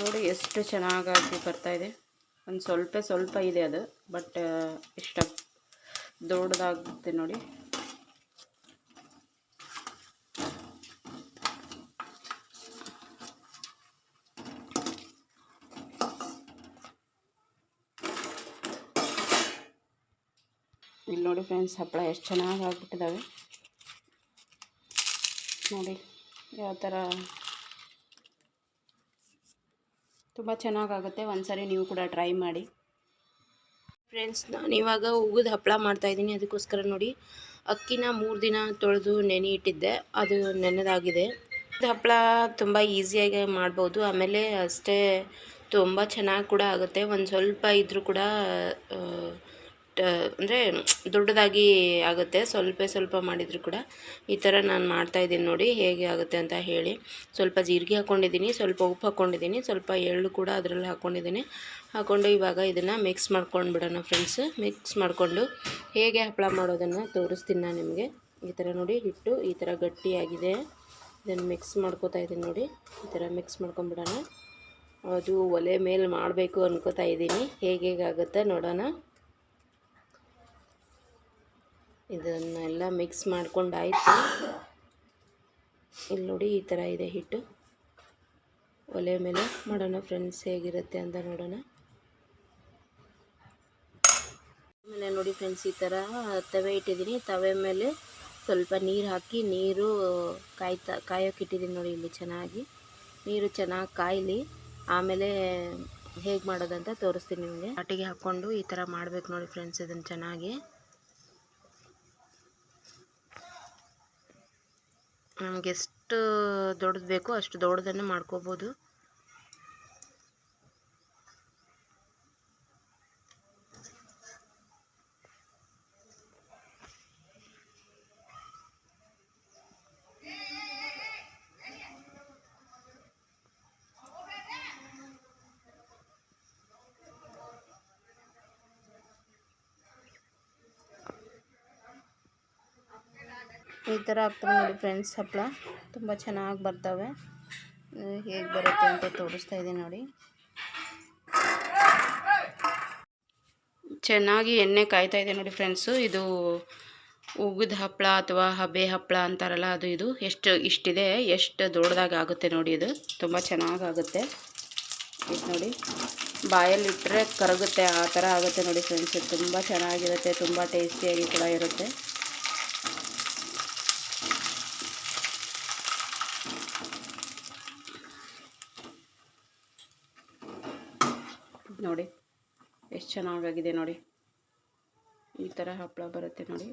ನೋಡಿ ಎಷ್ಟು ಚೆನ್ನಾಗಾಗಿ ಬರ್ತಾಯಿದೆ ಒಂದು ಸ್ವಲ್ಪ ಸ್ವಲ್ಪ ಇದೆ ಅದು, ಬಟ್ ಇಷ್ಟ ದೊಡ್ಡದಾಗುತ್ತೆ ನೋಡಿ. ಇಲ್ಲಿ ನೋಡಿ ಫ್ರೆಂಡ್ಸ್, ಹಪ್ಪಳ ಎಷ್ಟು ಚೆನ್ನಾಗಿ ಆಗ್ಬಿಟ್ಟಿದ್ದಾವೆ ನೋಡಿ ಯಾವ ಥರ ತುಂಬ ಚೆನ್ನಾಗಾಗುತ್ತೆ. ಒಂದ್ಸರಿ ನೀವು ಕೂಡ ಟ್ರೈ ಮಾಡಿ. ಫ್ರೆಂಡ್ಸ್ ನಾನು ಇವಾಗ ಉಗಿದ ಹಪ್ಪಳ ಮಾಡ್ತಾಯಿದ್ದೀನಿ ಅದಕ್ಕೋಸ್ಕರ ನೋಡಿ, ಅಕ್ಕಿನ ಮೂರು ದಿನ ತೊಳೆದು ನೆನೆ ಇಟ್ಟಿದ್ದೆ. ಅದು ನೆನೆದಾಗಿದೆ. ಹಪ್ಪಳ ತುಂಬ ಈಸಿಯಾಗಿ ಮಾಡ್ಬೋದು. ಆಮೇಲೆ ಅಷ್ಟೇ ತುಂಬ ಚೆನ್ನಾಗಿ ಕೂಡ ಆಗುತ್ತೆ. ಒಂದು ಸ್ವಲ್ಪ ಇದ್ದರೂ ಕೂಡ ಅಂದರೆ ದೊಡ್ಡದಾಗಿ ಆಗುತ್ತೆ. ಸ್ವಲ್ಪ ಸ್ವಲ್ಪ ಮಾಡಿದರೂ ಕೂಡ ಈ ಥರ ನಾನು ಮಾಡ್ತಾಯಿದ್ದೀನಿ ನೋಡಿ ಹೇಗೆ ಆಗುತ್ತೆ ಅಂತ ಹೇಳಿ. ಸ್ವಲ್ಪ ಜೀರಿಗೆ ಹಾಕ್ಕೊಂಡಿದ್ದೀನಿ ಸ್ವಲ್ಪ ಉಪ್ಪು ಹಾಕ್ಕೊಂಡಿದ್ದೀನಿ ಸ್ವಲ್ಪ ಎಳ್ಳು ಕೂಡ ಅದರಲ್ಲಿ ಹಾಕ್ಕೊಂಡಿದ್ದೀನಿ ಹಾಕ್ಕೊಂಡು ಇವಾಗ ಇದನ್ನು ಮಿಕ್ಸ್ ಮಾಡ್ಕೊಂಡು ಬಿಡೋಣ ಫ್ರೆಂಡ್ಸ್ ಮಿಕ್ಸ್ ಮಾಡಿಕೊಂಡು ಹೇಗೆ ಹಪ್ಪಳ ಮಾಡೋದನ್ನು ತೋರಿಸ್ತೀನಿ ನಾನು ನಿಮಗೆ. ಈ ಥರ ನೋಡಿ ಹಿಟ್ಟು ಈ ಥರ ಗಟ್ಟಿಯಾಗಿದೆ. ಇದನ್ನು ಮಿಕ್ಸ್ ಮಾಡ್ಕೋತಾ ಇದ್ದೀನಿ ನೋಡಿ. ಈ ಥರ ಮಿಕ್ಸ್ ಮಾಡ್ಕೊಂಬಿಡೋಣ ಅದು ಒಲೆ ಮೇಲೆ ಮಾಡಬೇಕು ಅನ್ಕೋತಾ ಇದ್ದೀನಿ. ಹೇಗೆ ಆಗುತ್ತೆ ನೋಡೋಣ. ಇದನ್ನೆಲ್ಲ ಮಿಕ್ಸ್ ಮಾಡ್ಕೊಂಡಾಯಿತು. ಇಲ್ಲಿ ನೋಡಿ ಈ ಥರ ಇದೆ ಹಿಟ್ಟು. ಒಲೆ ಮೇಲೆ ಮಾಡೋಣ ಫ್ರೆಂಡ್ಸ್ ಹೇಗಿರುತ್ತೆ ಅಂತ ನೋಡೋಣ. ಆಮೇಲೆ ನೋಡಿ ಫ್ರೆಂಡ್ಸ್ ಈ ಥರ ತವೆ ಇಟ್ಟಿದ್ದೀನಿ. ತವೆ ಮೇಲೆ ಸ್ವಲ್ಪ ನೀರು ಹಾಕಿ ನೀರು ಕಾಯ್ತಾ ಕಾಯೋಕೆ ಇಟ್ಟಿದ್ದೀನಿ ನೋಡಿ ಇಲ್ಲಿ ಚೆನ್ನಾಗಿ. ನೀರು ಚೆನ್ನಾಗಿ ಕಾಯಲಿ. ಆಮೇಲೆ ಹೇಗೆ ಮಾಡೋದಂತ ತೋರಿಸ್ತೀನಿ ನಿಮಗೆ. ಅಟ್ಟಿಗೆ ಹಾಕ್ಕೊಂಡು ಈ ಥರ ಮಾಡಬೇಕು ನೋಡಿ ಫ್ರೆಂಡ್ಸ್ ಇದನ್ನು ಚೆನ್ನಾಗಿ. ನಮ್ಗೆ ಎಷ್ಟು ದೊಡ್ಡದು ಬೇಕೋ ಅಷ್ಟು ದೊಡ್ಡದನ್ನು ಮಾಡ್ಕೋಬೋದು. ಈ ಥರ ಆಗ್ತವೆ ನೋಡಿ ಫ್ರೆಂಡ್ಸ್ ಹಪ್ಪಳ ತುಂಬ ಚೆನ್ನಾಗಿ ಬರ್ತವೆ. ಹೇಗೆ ಬರುತ್ತೆ ಅಂತ ತೋರಿಸ್ತಾ ಇದ್ದೀನಿ ನೋಡಿ. ಚೆನ್ನಾಗಿ ಎಣ್ಣೆ ಕಾಯ್ತಾ ಇದೆ ನೋಡಿ ಫ್ರೆಂಡ್ಸು, ಇದು ಉಗಿದ ಹಪ್ಪಳ ಅಥವಾ ಹಬೆ ಹಪ್ಪಳ ಅಂತಾರಲ್ಲ ಅದು ಇದು. ಎಷ್ಟು ಇಷ್ಟಿದೆ, ಎಷ್ಟು ದೊಡ್ಡದಾಗಿ ಆಗುತ್ತೆ ನೋಡಿ ಇದು. ತುಂಬ ಚೆನ್ನಾಗಾಗುತ್ತೆ ಇದು ನೋಡಿ, ಬಾಯಲ್ಲಿ ಇಟ್ಟರೆ ಕರಗುತ್ತೆ, ಆ ಥರ ಆಗುತ್ತೆ ನೋಡಿ ಫ್ರೆಂಡ್ಸ್ ತುಂಬ ಚೆನ್ನಾಗಿರುತ್ತೆ, ತುಂಬ ಟೇಸ್ಟಿಯಾಗಿ ಕೂಡ ಇರುತ್ತೆ. ನೋಡಿ. ಎಷ್ಟು ಚೆನ್ನಾಗಾಗಿದೆ ನೋಡಿ. ಈ ಥರ ಹಪ್ಪಳ ಬರುತ್ತೆ ನೋಡಿ.